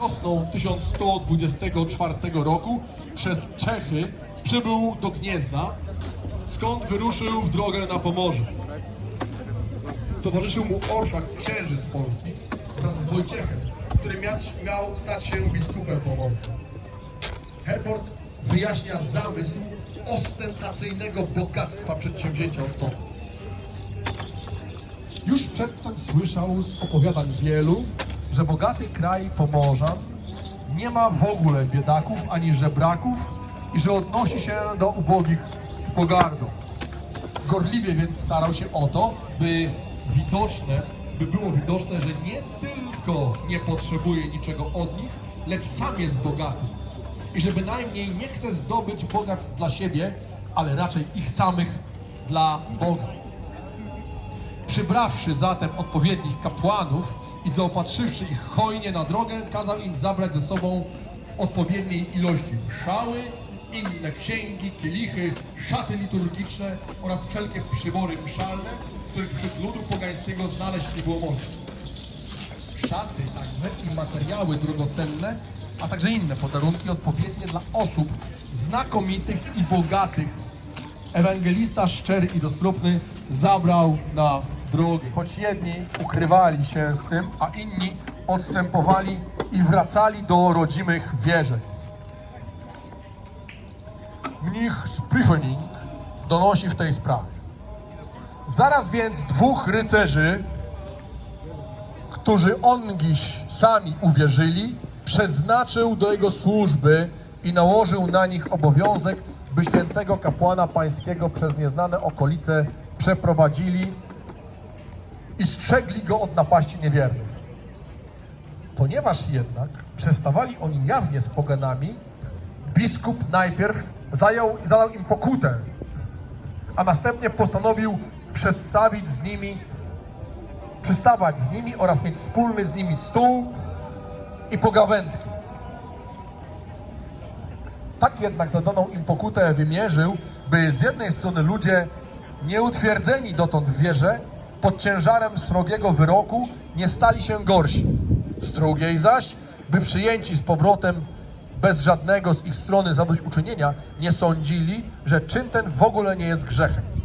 Wiosną 1124 roku przez Czechy przybył do Gniezna, skąd wyruszył w drogę na Pomorze. Towarzyszył mu orszak księży z Polski wraz z Wojciechem, który miał, stać się biskupem pomorskim. Herbert wyjaśnia zamysł ostentacyjnego bogactwa przedsięwzięcia odtąd. Już przedtem słyszał z opowiadań wielu, że bogaty kraj Pomorzan nie ma w ogóle biedaków ani żebraków i że odnosi się do ubogich z pogardą. Gorliwie więc starał się o to, by widoczne, by było widoczne, że nie tylko nie potrzebuje niczego od nich, lecz sam jest bogaty. I że bynajmniej nie chce zdobyć bogactw dla siebie, ale raczej ich samych dla Boga. Przybrawszy zatem odpowiednich kapłanów i zaopatrzywszy ich hojnie na drogę, kazał im zabrać ze sobą odpowiedniej ilości szały, inne księgi, kielichy, szaty liturgiczne oraz wszelkie przybory mszalne, których wśród ludu pogańskiego znaleźć nie było można. Szaty także i materiały drogocenne, a także inne podarunki odpowiednie dla osób znakomitych i bogatych ewangelista szczery i roztropny zabrał na drogę. Choć jedni ukrywali się z tym, a inni odstępowali i wracali do rodzimych wierzeń. Mnich z Pryfening donosi w tej sprawie. Zaraz więc dwóch rycerzy, którzy ongiś sami uwierzyli, przeznaczył do jego służby i nałożył na nich obowiązek, by świętego kapłana pańskiego przez nieznane okolice przeprowadzili i strzegli go od napaści niewiernych. Ponieważ jednak przestawali oni jawnie z poganami, biskup najpierw zajął, im pokutę, a następnie postanowił przedstawić z nimi, przystawać z nimi oraz mieć wspólny z nimi stół i pogawędki. Tak jednak zadaną im pokutę wymierzył, by z jednej strony ludzie nieutwierdzeni dotąd w wierze, pod ciężarem srogiego wyroku nie stali się gorsi. Z drugiej zaś, by przyjęci z powrotem bez żadnego z ich strony zadośćuczynienia, nie sądzili, że czyn ten w ogóle nie jest grzechem.